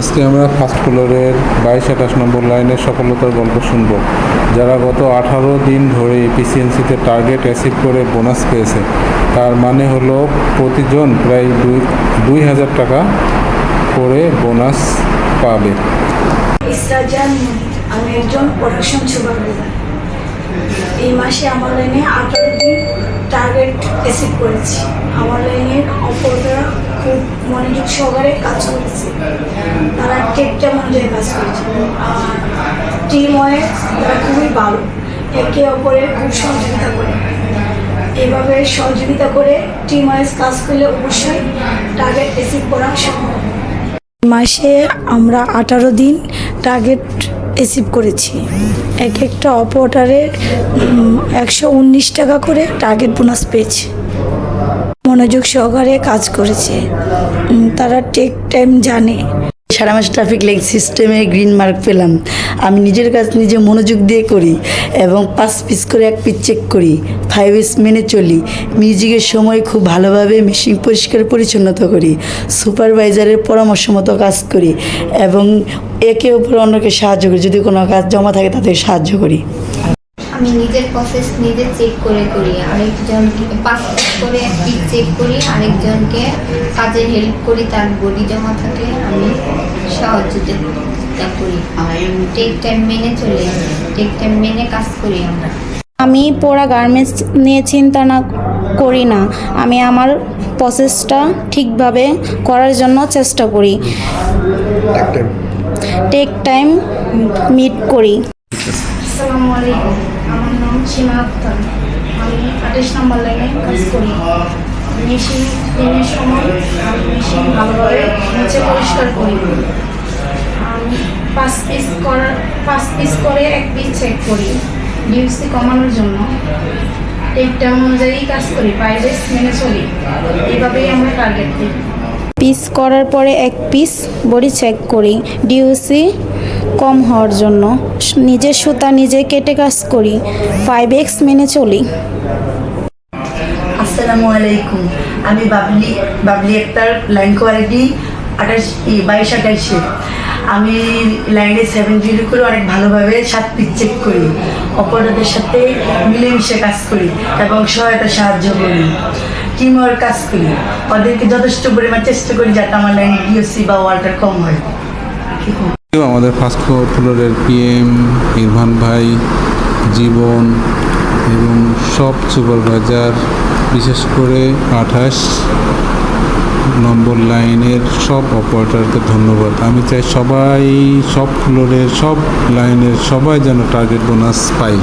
আজকে আমরা ফার্স্ট ফ্লোরের বাইশ আঠাশ নম্বর লাইনের সফলতার গল্প শুনব, যারা গত আঠারো দিন ধরে এপিসিএনসিতে টার্গেট অ্যাচিভ করে বোনাস পেয়েছে, তার মানে হলো প্রতিজন প্রায় দুই দুই হাজার টাকা করে বোনাস পাবে। আমি একজন এই মাসে আমার লাইনে আঠারো দিন টার্গেট অ্যাচিভ করেছি। আমার লাইনের অপররা খুব মনোযোগ সহকারে কাজ করেছে। তারা টেকটা অনুযায়ী কাজ করেছে। আর টিম ওয়াইজ তারা খুবই ভালো। একে অপরের খুব সহযোগিতা করে। এভাবে সহযোগিতা করে টিম ওয়াইজ কাজ করলে অবশ্যই টার্গেট অ্যাচিভ করা সম্ভব। মাসে আমরা আঠারো দিন টার্গেট অ্যাচিভ করেছি। এক একটা অপারেটারের একশো উনিশ টাকা করে টার্গেট বোনাস পেয়েছে। মনোযোগ সহকারে কাজ করেছে। তারা টেক টাইম জানে। সারা মাস ট্রাফিক লাইট সিস্টেমে গ্রিন মার্ক পেলাম। আমি নিজের কাজ নিজে মনোযোগ দিয়ে করি এবং পাঁচ পিস করে এক পিস চেক করি। ফাইভ এস মেনে চলি। মিউজিকের সময় খুব ভালোভাবে মেশিন পরিষ্কার পরিচ্ছন্নতা করি। সুপারভাইজারের পরামর্শ মতো কাজ করি এবং একে অপর অন্যকে সাহায্য করি। যদি কোনো কাজ জমা থাকে তাদের সাহায্য করি। আমি নিজের প্রসেস নিজে চেক করে করি। আরেকজনকে পাস করে পিক চেক করি আরেকজনকে কাজে হেল্প করি তার বডি জমা থাকলে আমি সহযোগিতা করি। টেক টাইম মেনে চলে টেক টাইম মেনে কাজ করি আমরা। আমি পোড়া গার্মেন্টস নিয়ে চিন্তা না করি না। আমি আমার প্রসেসটা ঠিকভাবে করার জন্য চেষ্টা করি। টেক টাইম মিট করি। আসসালামু আলাইকুম। আমার নাম সীমা আক্তার। আমি আঠাশ নম্বর লাইনে কাজ করি। মেশিন দিনের সময় আমি মেশিন ভালোভাবে মুছে পরিষ্কার করি। আমি পাঁচ পিস করার পাঁচ পিস করে এক পিস চেক করি। ডিউসি কমানোর জন্য। একটা অনুযায়ী কাজ করি বাইরেস মেনে চলি। এভাবেই আমরা টার্গেট দিই পিস করার পরে এক পিস বডি চেক করি। ডিউসি কম হওয়ার জন্য নিজের সুতা নিজে কেটে কাজ করি ফাইভ এক্স মেনে চলি। আসসালামু আলাইকুম। আমি বাবলি বাবলি আক্তার লাইন কোয়ালিটি আঠাশ বাইশ, আঠাশে। আমি লাইনে সেভেন জিরো করে অনেক ভালোভাবে সাত পিচ চেক করি। অপরাধের সাথে মিলেমিশে কাজ করি এবং সহায়তা সাহায্য করি। টিম ওয়ার্ক কাজ করি। ওদেরকে যথেষ্ট পরিমাণ চেষ্টা করি যাতে আমার লাইনে ডিওসি বা ওয়ার্কার কম হয়। আমাদের ফার্স্ট ফ্লোরের পিএম ইরফান ভাই, জীবন এবং সব সুপারভাইজার বিশেষ করে আঠাশ নম্বর লাইনের সব অপারেটরকে ধন্যবাদ। আমি চাই সবাই সব ফ্লোরের সব লাইনের সবাই যেন টার্গেট বোনাস পাই